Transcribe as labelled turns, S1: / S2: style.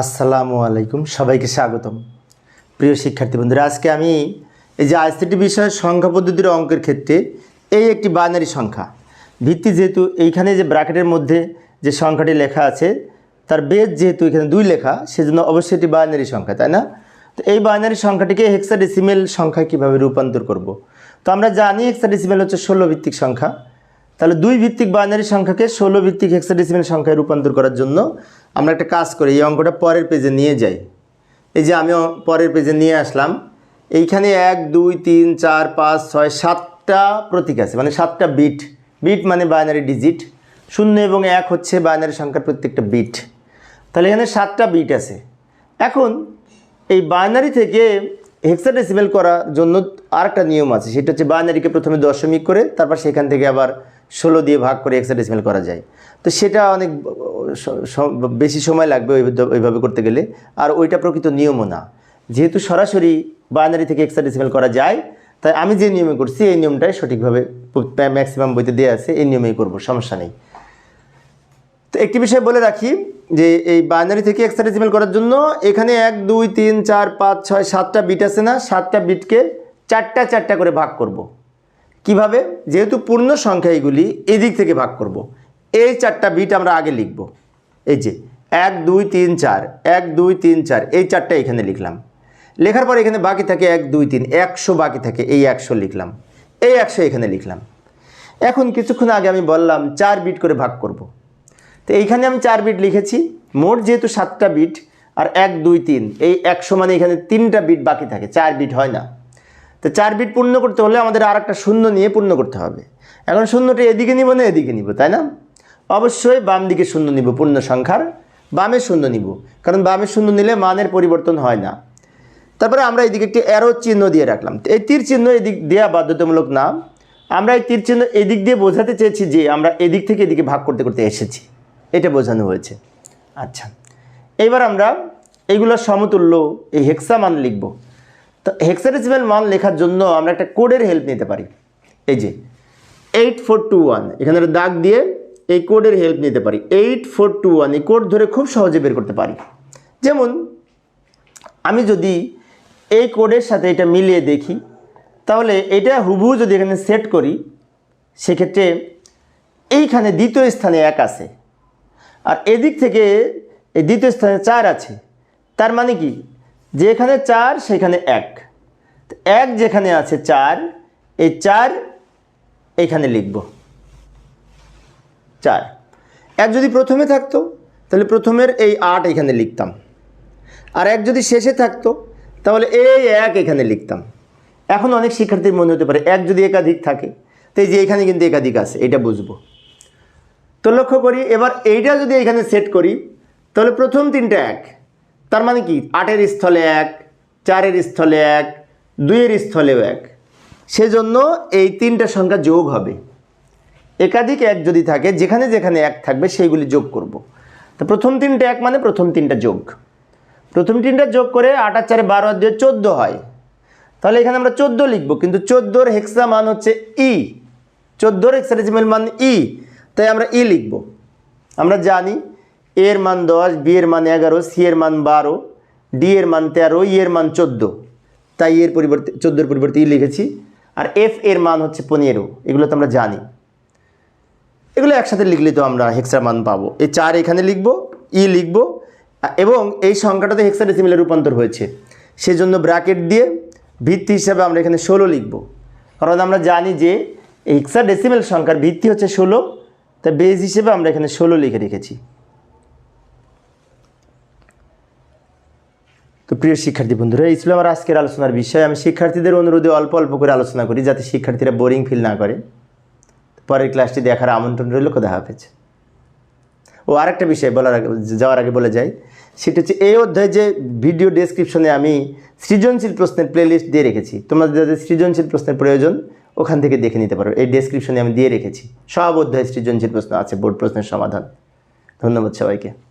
S1: আসসালামু আলাইকুম, সবাইকে স্বাগতম। প্রিয় শিক্ষার্থী বন্ধুরা, আজকে আমি এই যে আইসিটি বিষয়ের সংখ্যা পদ্ধতির অঙ্কের ক্ষেত্রে এই একটি বাইনারি সংখ্যা, ভিত্তি যেহেতু এইখানে যে ব্র্যাকেটের মধ্যে যে সংখ্যাটি লেখা আছে, তার বেদ যেহেতু এখানে দুই লেখা, সেজন্য অবশ্যই এটি বাইনারি সংখ্যা, তাই না? তো এই বাইনারি সংখ্যাটিকে হেক্সাডেসিমেল সংখ্যায় কীভাবে রূপান্তর করব? তো আমরা জানি হেক্সাডেসিমেল হচ্ছে ষোলো ভিত্তিক সংখ্যা তাহলে দুই ভিত্তিক বাইনারি সংখ্যাকে ষোলো ভিত্তিক হেক্সাডেসিমেল সংখ্যায় রূপান্তর করার জন্য আমরা একটা কাজ করি, এই অঙ্কটা পরের পেজে নিয়ে যাই। এই যে আমি পরের পেজে নিয়ে আসলাম, এইখানে এক, দুই, তিন, চার, পাঁচ, ছয়, সাতটা প্রতীক আছে মানে সাতটা বিট বিট মানে বাইনারি ডিজিট শূন্য এবং এক হচ্ছে বাইনারি সংখ্যার প্রত্যেকটা বিট তাহলে এখানে সাতটা বিট আছে। এখন এই বাইনারি থেকে হেক্সাডেসিমেল করার জন্য আরেকটা নিয়ম আছে, সেটা হচ্ছে বাইনারিকে প্রথমে দশমিক করে, তারপর সেখান থেকে আবার ষোলো দিয়ে ভাগ করে হেক্সাডেসিমেল করা যায়। তো সেটা অনেক বেশি সময় লাগবে ওইভাবে করতে গেলে। আর ওইটা প্রকৃত নিয়মও না। যেহেতু সরাসরি বাইনারি থেকে হেক্সাডেসিমেল করা যায়, তাই আমি যে নিয়মে করছি, এই নিয়মটাই সঠিকভাবে ম্যাক্সিমাম বইতে দেওয়া আছে, এই নিয়মেই করব, সমস্যা নেই। তো একটি বিষয় বলে রাখি, যে এই বাইনারি থেকে এক্সট্রাডেসিমেল করার জন্য এখানে এক, দুই, তিন, চার, পাঁচ, ছয়, সাতটা বিট আছে না, সাতটা বিটকে চারটা চারটা করে ভাগ করব। কীভাবে? যেহেতু পূর্ণ সংখ্যা এগুলি এদিক থেকে ভাগ করব। এই চারটা বিট আমরা আগে লিখব। এই যে, এক, দুই, তিন, চার, এক, দুই, তিন, চার, এই চারটা এখানে লিখলাম। লেখার পর এখানে বাকি থাকে এক, দুই, তিন, একশো বাকি থাকে, এই একশো লিখলাম। এই একশো এখানে লিখলাম। এখন কিছুক্ষণ আগে আমি বললাম চার বিট করে ভাগ করব। তো এইখানে আমি চার বিট লিখেছি। মোট যেহেতু সাতটা বিট, আর এক, দুই, তিন, এই একশো মানে এখানে তিনটা বিট বাকি থাকে, চার বিট হয় না। তো চার বিট পূর্ণ করতে হলে আমাদের আর একটা শূন্য নিয়ে পূর্ণ করতে হবে। এখন শূন্যটা এদিকে নিব না এদিকে নিব, তাই না? অবশ্যই বাম দিকে শূন্য নিব, পূর্ণ সংখ্যার বামে শূন্য নিব, কারণ বামে শূন্য নিলে মানের পরিবর্তন হয় না। তারপরে আমরা এদিকে একটি অ্যারো চিহ্ন দিয়ে রাখলাম। এই তীর চিহ্ন এদিক দেওয়া বাধ্যতামূলক না। আমরা এই তীর চিহ্ন এদিক দিয়ে বোঝাতে চেয়েছি যে আমরা এদিক থেকে এদিকে ভাগ করতে করতে এসেছি। এটা বোঝানো হয়েছে। আচ্ছা এইবার আমরা এইগুলোর সমতুল্য এই হেক্সা মান লিখব। তো হেক্সাডেসিমাল মান লেখার জন্য আমরা একটা কোডের হেল্প নিতে পারি। এই যে এইট ফোর টু ওয়ান এখানে দাগ দিয়ে এই কোডের হেল্প নিতে পারি। এইট ফোর টু ওয়ান এই কোড ধরে খুব সহজে বের করতে পারি। যেমন, আমি যদি এই কোডের সাথে এটা মিলিয়ে দেখি, তাহলে এটা হুবহু যদি এখানে সেট করি, সেক্ষেত্রে এইখানে দ্বিতীয় স্থানে এক আছে। আর এদিক থেকে এই দ্বিতীয় স্থানে চার আছে। তার মানে কি? যেখানে চার, সেখানে এক। এক যেখানে আছে চার, এই চার এইখানে লিখব। চার। এক যদি প্রথমে থাকতো, তাহলে প্রথমের এই আট এখানে লিখতাম। আর এক যদি শেষে থাকতো, তাহলে এই এক এখানে লিখতাম। এখন অনেক শিক্ষার্থীর মনে হতে পারে, এক যদি একাধিক থাকে, তো এই যে এখানে কিন্তু একাধিক আছে, এটা বুঝব। তো লক্ষ্য করি, এবার এইটা যদি এখানে সেট করি, তাহলে প্রথম তিনটা এক। তার মানে কি? আটের স্থলে এক, চারের স্থলে এক, দুইয়ের স্থলেও এক। সেজন্য এই তিনটা সংখ্যা যোগ হবে। একাধিক এক যদি থাকে, যেখানে যেখানে এক থাকবে, সেইগুলি যোগ করব। তো প্রথম তিনটা এক মানে প্রথম তিনটা যোগ। প্রথম তিনটা যোগ করে আট আর চারে বারো আর দিয়ে চোদ্দ হয়। তাহলে এখানে আমরা চোদ্দ লিখব, কিন্তু চোদ্দোর হেক্সা মান হচ্ছে ই। চোদ্দোর হেক্সাডেসিমেল মান ই। তাই আমরা ই লিখব। আমরা জানি এর মান দশ, বি এর মান এগারো, সি এর মান বারো, ডি এর মান তেরো, ই এর মান চোদ্দ। তাই এর পরিবর্তে, চোদ্দোর পরিবর্তে ই লিখেছি। আর এফ এর মান হচ্ছে পনেরো, এগুলো তো আমরা জানি। এগুলো একসাথে লিখলে তো আমরা হেক্সার মান পাবো। এই চার এখানে লিখব, ই লিখব, এবং এই সংখ্যাটাতে হেক্সাডেসিমেলে রূপান্তর হয়েছে। সেজন্য ব্র্যাকেট দিয়ে ভিত্তি হিসাবে আমরা এখানে ষোলো লিখব। কারণ আমরা জানি যে হেক্সাডেসিমেল সংখ্যার ভিত্তি হচ্ছে ষোলো, তাই বেজ হিসেবে আমরা এখানে ষোলো লিখে রেখেছি। প্রিয় শিক্ষার্থী বন্ধুরা, এই ছিল আমার আজকের আলোচনার বিষয়। আমি শিক্ষার্থীদের অনুরোধে অল্প অল্প করে আলোচনা করি যাতে শিক্ষার্থীরা বোরিং ফিল না করে। পরের ক্লাসটি দেখার আমন্ত্রণ রইল কোথা হাফেজ। ও আরেকটা বিষয় বলার আগে, যাওয়ার আগে বলে যাই। সেটা হচ্ছে, এই অধ্যায়ে যে ভিডিও ডেসক্রিপশনে আমি সৃজনশীল প্রশ্নের প্লেলিস্ট দিয়ে রেখেছি। তোমাদের যাদের সৃজনশীল প্রশ্নের প্রয়োজন, ওখান থেকে দেখে নিতে পারো। এই ডেসক্রিপশনে আমি দিয়ে রেখেছি। সব অধ্যায়ে সৃজনশীল প্রশ্ন আছে বোর্ড প্রশ্নের সমাধান। ধন্যবাদ সবাইকে।